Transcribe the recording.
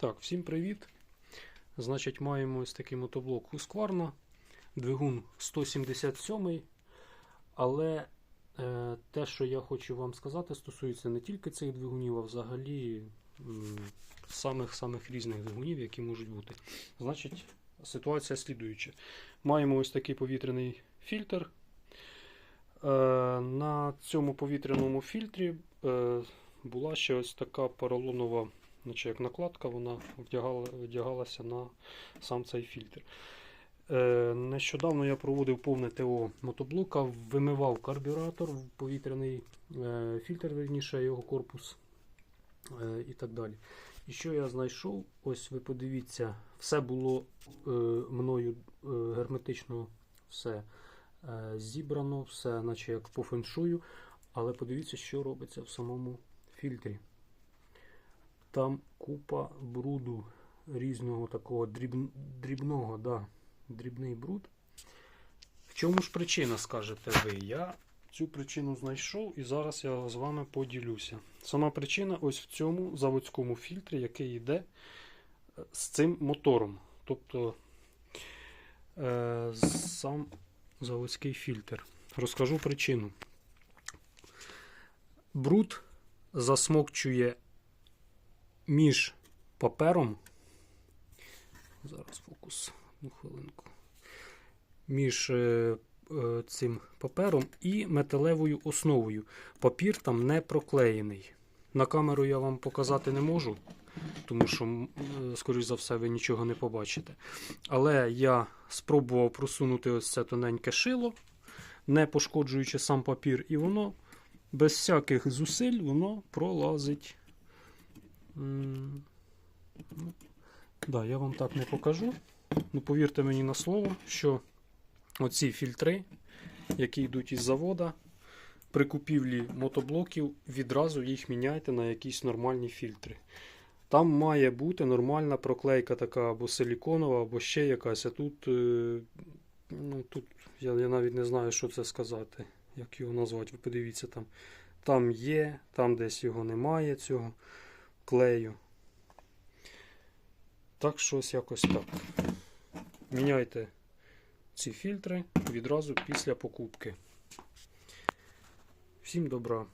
Так, всім привіт. Значить, маємо ось такий мотоблок Husqvarna, двигун 177. Але е, те, що я хочу вам сказати, стосується не тільки цих двигунів, а взагалі самих-самих різних двигунів, які можуть бути. Значить, ситуація слідуюча. Маємо ось такий повітряний фільтр. Е, на цьому повітряному фільтрі е, була ще ось така поролонова наче як накладка, вона вдягала, вдягалася на сам цей фільтр. Е, нещодавно я проводив повне ТО мотоблока, вимивав карбюратор, повітряний е, фільтр, верніше, його корпус е, і так далі. І що я знайшов? Ось ви подивіться, все було е, мною е, герметично все е, зібрано, все, наче як по феншую. Але подивіться, що робиться в самому фільтрі. Там купа бруду різного такого дріб... дрібного, да, дрібний бруд. В чому ж причина, скажете ви? Я цю причину знайшов і зараз я з вами поділюся. Сама причина ось в цьому заводському фільтрі, який йде е, з цим мотором. Тобто е, сам заводський фільтр. Розкажу причину. Бруд засмокчує між папером. Зараз фокус, одну хвилинку. Між е, е, цим папером і металевою основою. Папір там не проклеєний. На камеру я вам показати не можу, тому що, е, скоріш за все, ви нічого не побачите. Але я спробував просунути ось це тоненьке шило, не пошкоджуючи сам папір, і воно без всяких зусиль воно пролазить. Да, я вам так не покажу. Ну, повірте мені на слово, що оці фільтри, які йдуть із завода, при купівлі мотоблоків відразу їх міняйте на якісь нормальні фільтри. Там має бути нормальна проклейка така або силіконова, або ще якась. А тут, е, ну, тут я, я навіть не знаю, що це сказати, як його назвати. Ви подивіться там. Там є, там десь його немає, цього клею. Так що ось якось так. Міняйте ці фільтри відразу після покупки. Всім добра!